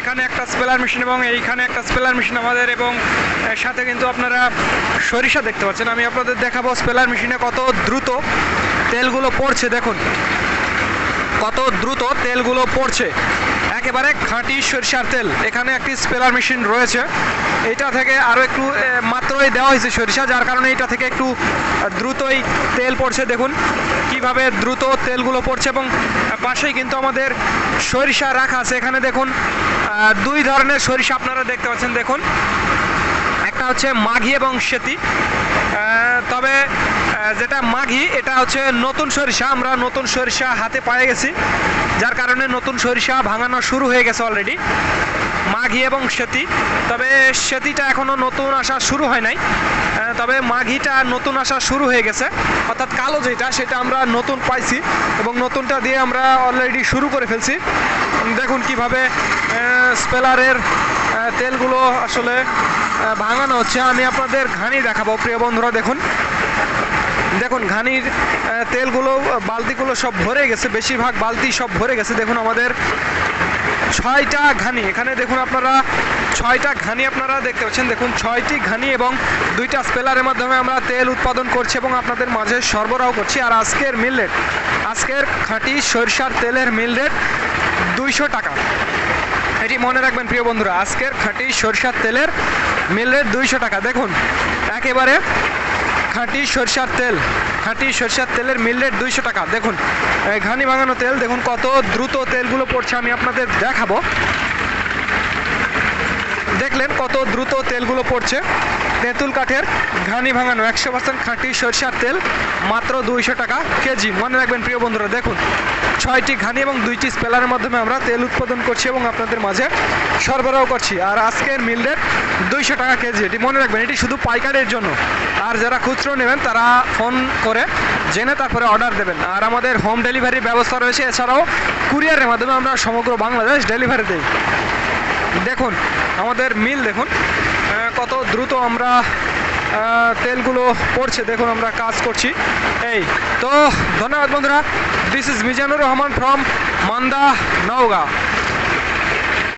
এখানে একটা স্পেলার মেশিন এবং এইখানে একটা স্পেলার মেশিন আমাদের এবং সাথে কিন্তু আপনারা সরিষা দেখতে পাচ্ছেন। আমি আপনাদের দেখাবো স্পেলার মেশিনে কত দ্রুত তেলগুলো পড়ছে। দেখুন কত দ্রুত তেলগুলো পড়ছে। একেবারে খাঁটি সরিষার তেল। এখানে একটি স্পেলার মেশিন রয়েছে। এটা থেকে আরও একটু মাত্রই দেওয়া হয়েছে সরিষা, যার কারণে এটা থেকে একটু দ্রুতই তেল পড়ছে। দেখুন কীভাবে দ্রুত তেলগুলো পড়ছে এবং পাশেই কিন্তু আমাদের সরিষা রাখা আছে। এখানে দেখুন দুই ধরনের সরিষা আপনারা দেখতে পাচ্ছেন। দেখুন, একটা হচ্ছে মাঘি এবং সেতি। তবে যেটা মাঘি, এটা হচ্ছে নতুন সরিষা। আমরা নতুন সরিষা হাতে পেয়ে গেছি। যার কারণে নতুন সরিষা ভাঙানো শুরু হয়ে গেছে অলরেডি মাঘি এবং সেতি। তবে সেতিটা এখনও নতুন আসা শুরু হয় নাই। তবে মাঘিটা নতুন আসা শুরু হয়ে গেছে। অর্থাৎ কালো যেটা, সেটা আমরা নতুন পাইছি এবং নতুনটা দিয়ে আমরা অলরেডি শুরু করে ফেলছি। দেখুন কীভাবে স্পেলারের তেলগুলো আসলে ভাঙানো হচ্ছে। আমি আপনাদের ঘানি দেখাবো। প্রিয় বন্ধুরা, দেখুন। দেখুন, ঘানির তেলগুলো বালতিগুলো সব ভরে গেছে, বেশিরভাগ বালতি সব ভরে গেছে। দেখুন আমাদের ছয়টা ঘানি। এখানে দেখুন আপনারা, ছয়টা ঘানি আপনারা দেখতে পাচ্ছেন। দেখুন, ছয়টি ঘানি এবং দুইটা স্পেলারের মাধ্যমে আমরা তেল উৎপাদন করছি এবং আপনাদের মাঝে সরবরাহ করছি। আর আজকের মিল রেট, আজকের খাঁটি সরিষার তেলের মিল রেট দুইশো টাকা। এটি মনে রাখবেন, প্রিয় বন্ধুরা, আজকের খাঁটি সরিষার তেলের মিল রেট দুইশো টাকা। দেখুন, একেবারে খাঁটি সরিষার তেল, খাঁটি সরিষার তেলের মিল রেট দুইশো টাকা। দেখুন ঘানি ভাঙানো তেল, দেখুন কত দ্রুত তেলগুলো পড়ছে, আমি আপনাদের দেখাবো। দেখলেন কত দ্রুত তেলগুলো পড়ছে। তেঁতুল কাঠের ঘানি ভাঙানো একশো পার্সেন্ট খাঁটি সরিষার তেল, মাত্র দুইশো টাকা কেজি। মনে রাখবেন, প্রিয় বন্ধুরা, দেখুন, ছয়টি ঘানি এবং দুইটি স্পেলারের মাধ্যমে আমরা তেল উৎপাদন করছি এবং আপনাদের মাঝে সরবরাহ করছি। আর আজকের মিল রেট দুইশো টাকা কেজি, এটি মনে রাখবেন, এটি শুধু পাইকারের জন্য। আর যারা খুচরো নেবেন, তারা ফোন করে জেনে তারপরে অর্ডার দেবেন। আর আমাদের হোম ডেলিভারির ব্যবস্থা রয়েছে, এছাড়াও কুরিয়ারের মাধ্যমে আমরা সমগ্র বাংলাদেশ ডেলিভারি দিই। দেখুন, আমাদের মিল দেখুন কত দ্রুত আমরা তেলগুলো পড়ছে। দেখুন, আমরা কাজ করছি। এই, তো ধন্যবাদ বন্ধুরা। This is Mizanur Rahman from Manda Naogaon.